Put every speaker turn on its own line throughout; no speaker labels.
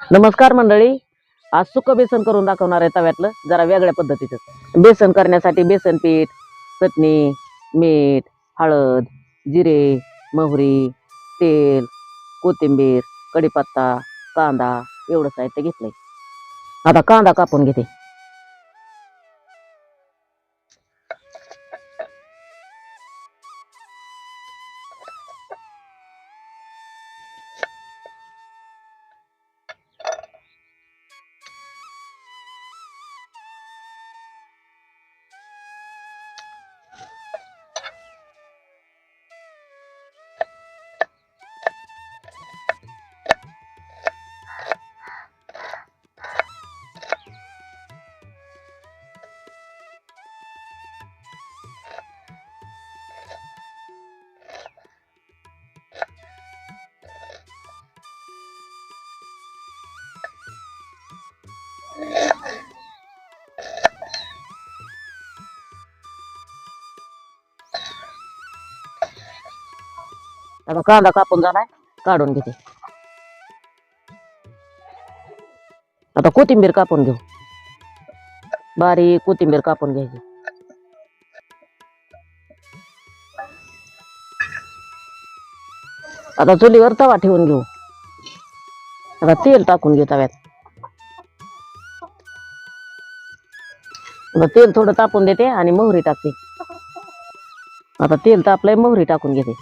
नमस्कार मंडळी. आज सुक बेसन करून दाखवणार आहे तव्यातलं जरा वेगळ्या पद्धतीचं. बेसन करण्यासाठी बेसन पीठ चटणी मीठ हळद जिरे मोहरी तेल कोथिंबीर कढीपत्ता कांदा एवढं साहित्य घेतलंय. आता कांदा कापून घेते. आता कांदा कापून झालाय काढून घेते. आता कोथिंबीर कापून घेऊ. बारीक कोथिंबीर कापून घ्यायची. आता चुलीवर तवा ठेवून घेऊ. आता तेल टाकून घेऊ तव्यात. आता तेल थोडं तापून देते आणि मोहरी टाकते. आता तेल तापलंय मोहरी टाकून घेते.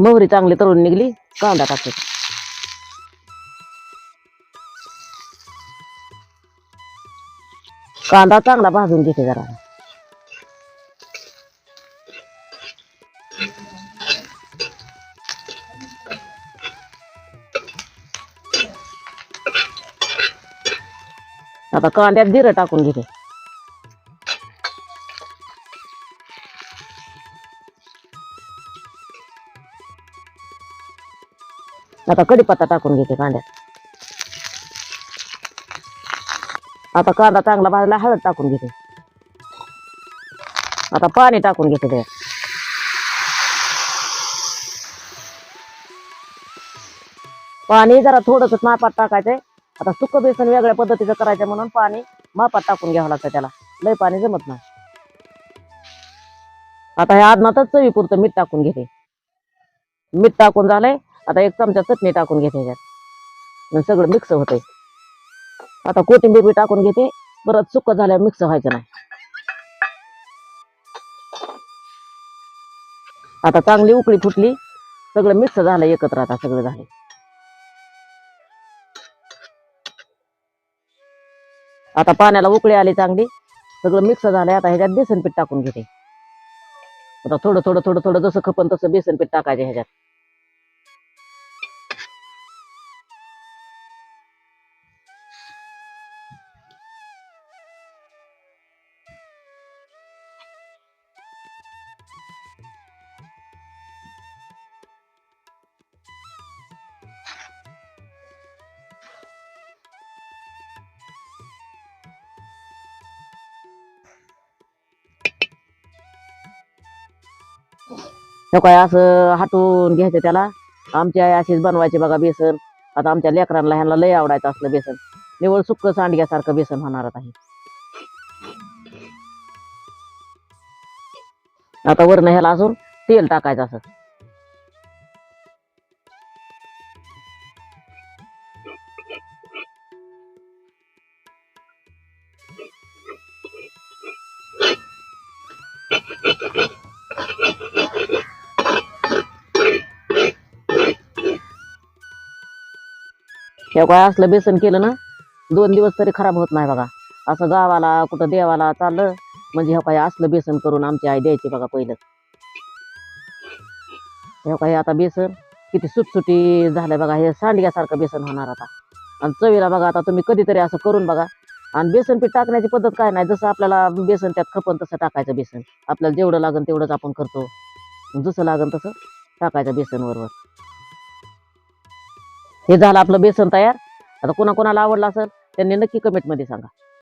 मोहरी चांगली तळून निघली कांदा टाकते. कांदा चांगला भाजून घेते जरा. आता कांद्यात जिरं टाकून घेते. आता कढीपत्ता टाकून घेते कांद्यात? आता कांदा चांगला भाजला हळद टाकून घेते. आता पाणी टाकून घेते ते पाणी जरा थोडस मापात टाकायचंय. आता सुक बेसन वेगळ्या पद्धतीचं करायचं म्हणून पाणी मापात टाकून घ्यावं लागतं त्याला. लय पाणी जमत नाही. आता हे आदनातच चवीपुरतं मीठ टाकून घेते. मीठ टाकून झालंय. आता एक चमचा चटणी टाकून घेते ह्याच्यात सगळं मिक्स होते आता कोथिंबीर बी टाकून घेते. परत सुक झाल्यावर मिक्स व्हायचं नाही. आता चांगली उकळी फुटली. सगळं मिक्स झालं एकत्र आता सगळं झालं. आता पाण्याला उकळी आली चांगली. सगळं मिक्स झालंय. आता ह्याच्यात बेसन पीठ टाकून घेते. आता थोडं थोडं थोडं थोडं जसं खपन तसं बेसन पीठ टाकायचं ह्याच्यात. काय असं हाटून घ्यायचं त्याला? आमची आई अशीच बनवायची बघा बेसन. आता आमच्या लेकरांना ह्यांना लय आवडायचं असलं बेसन. निवळ सुक्क सांडग्यासारखं बेसन होणार आहे आता वरण ह्याला असून तेल टाकायचं असं. हे काय असलं बेसन केलं ना दोन दिवस तरी खराब होत नाही बघा. असं गावाला कुठं देवाला चाललं म्हणजे हे काय असलं बेसन करून आमची आई द्यायची बघा पहिलं. हे काय आता बेसन किती सुटसुटी झालं बघा हे सांडग्यासारखं बेसन होणार आता. आणि चवीला बघा आता तुम्ही कधीतरी असं करून बघा. आणि बेसन पीठ टाकण्याची पद्धत काय नाही जसं आपल्याला बेसन त्यात खपन तसं टाकायचं बेसन. आपल्याला जेवढं लागन तेवढंच आपण करतो. जसं लागन तसं टाकायचं बेसन वर हे झालं आपलं बेसन तयार. आता कोणाकोणाला आवडलं असेल त्यांनी नक्की कमेंटमध्ये सांगा.